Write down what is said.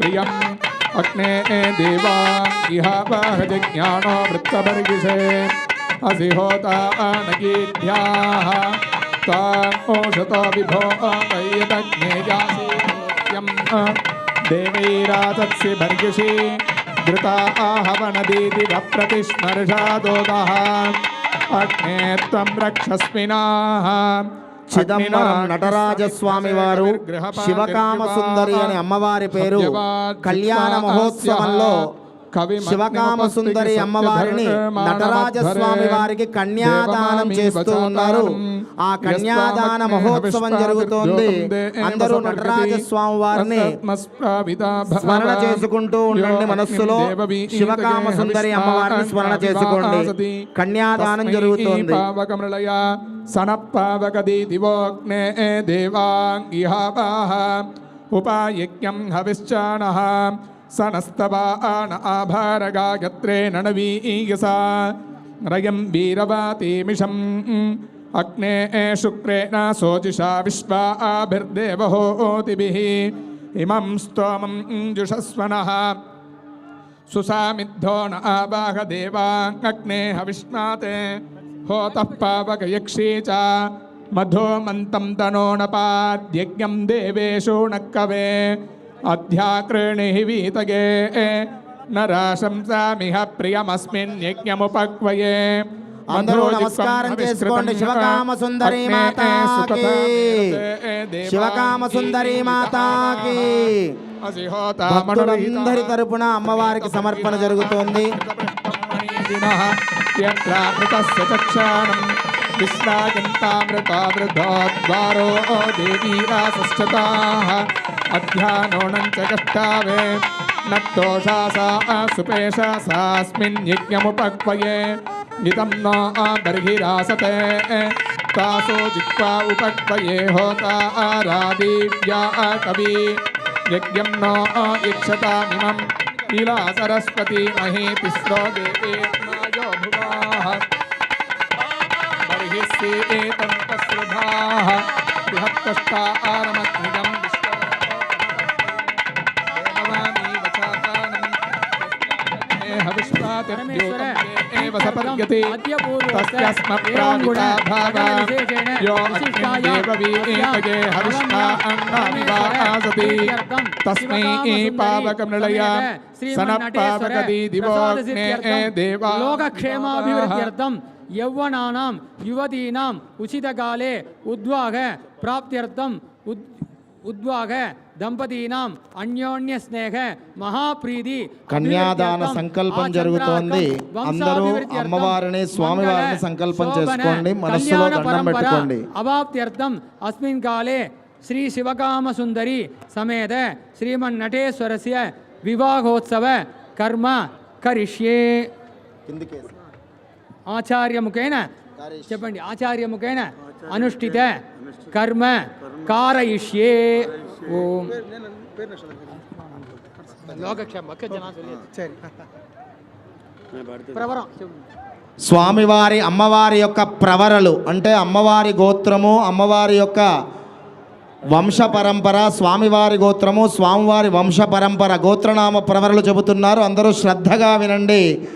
प्रियम्। अग्ने देवा इहावाहजज्ञानो वृत्तपर्गिषे असि होता नगीढ्याः तामोषतो विभो वैयदग्ने जासीयम् देवैरातत्सि भर्गिषि, धृता आहवनदीति प्रतिस्मर्षादोदः अग्ने त्वं रक्षस्मिनाः చిదంబరం నటరాజస్వామి వారు శివకామ సుందరి అనే అమ్మవారి పేరు కళ్యాణ మహోత్సవంలో శివకామ సుందరి అమ్మవారిని నటరాజస్వామి వారికి కన్యాదానం చేస్తూ ఉన్నారు. ఆ కన్యాదాన మహోత్సవం జరుగుతోంది. అందరూ నటరాజస్వామి వారిని స్మరణ చేసుకుంటూ ఉండండి మనస్సులో. శివకామ సుందరి అమ్మవారిని స్మరణ చేసుకోండి. కన్యాదానం జరుగుతోంది. సనపావకది దివోగ్నే ఉపాయజ్ఞం सनस्तवा आभार गागत्रे नणवीयसा रयं वीरवातीमिषम् अग्ने शुक्रेण सोजिषा विश्वा आभिर्देवहोतिभिः। इमं स्तोमं जुषस्वनः। सुसामिद्धो न आवाहदेवाङ्गग्ने हविष्माते। होतः पावकयक्षी च मधोमन्तं तनो न पाद्यज्ञं देवेषु नक्कवे। అధ్యాకృణి వీతగే. నరాశంసామిహ ప్రియమస్మిన్ యజ్ఞముపక్వయే. అందరూ నమస్కారం చేసుకోండి. శివకామ సుందరి మాతాకి. శివకామ సుందరి మాతాకి. భక్తులందరి తరపున అమ్మవారికి సమర్పణ జరుగుతోంది. విశ్రాజంతామృతామృతోద్వారో దేవీరాసశ్చతాః अध्यानोणञ्च कष्टावे सा असुपेशा सास्मिन् यज्ञमुपक्वये। नितं न बर्हिरासते तासो जित्वा उपक्वये होता आरादिव्या कवि। यज्ञं न इक्षतामिमं इला सरस्वती मही तिस्रो देवे नायो भुवाः। बर्हिस्येतं तस्रुधाः बृहत्कष्टा आरमध्विजम् यौवना युवती उचित काले युवतीनाम् उद्वाह ఉద్వాగ దంపతీనాం అన్యోన్య స్నేహ మహాప్రీతి కన్యాదాన సంకల్పం జరుగుతోంది అందరూ అమ్మవారిని స్వామివారిని సంకల్పం చేసుకోండి మనస్సులో దండం పెట్టుకోండి అవాప్త్యర్థం అస్మిన్ కాలే శ్రీ శివకామ సుందరి సమేత శ్రీమన్నటేశ్వరస్య వివాహోత్సవ కర్మ కరిష్యే ఆచార్యముఖేన చెప్పండి ఆచార్యముఖేన అనుష్ఠిత కర్మ ప్రవరం. చెప్పు. స్వామివారి అమ్మవారి యొక్క ప్రవరలు అంటే అమ్మవారి గోత్రము అమ్మవారి యొక్క వంశ పరంపర స్వామివారి గోత్రము స్వామివారి వంశ పరంపర గోత్రనామ ప్రవరలు చెబుతున్నారు. అందరూ శ్రద్ధగా వినండి.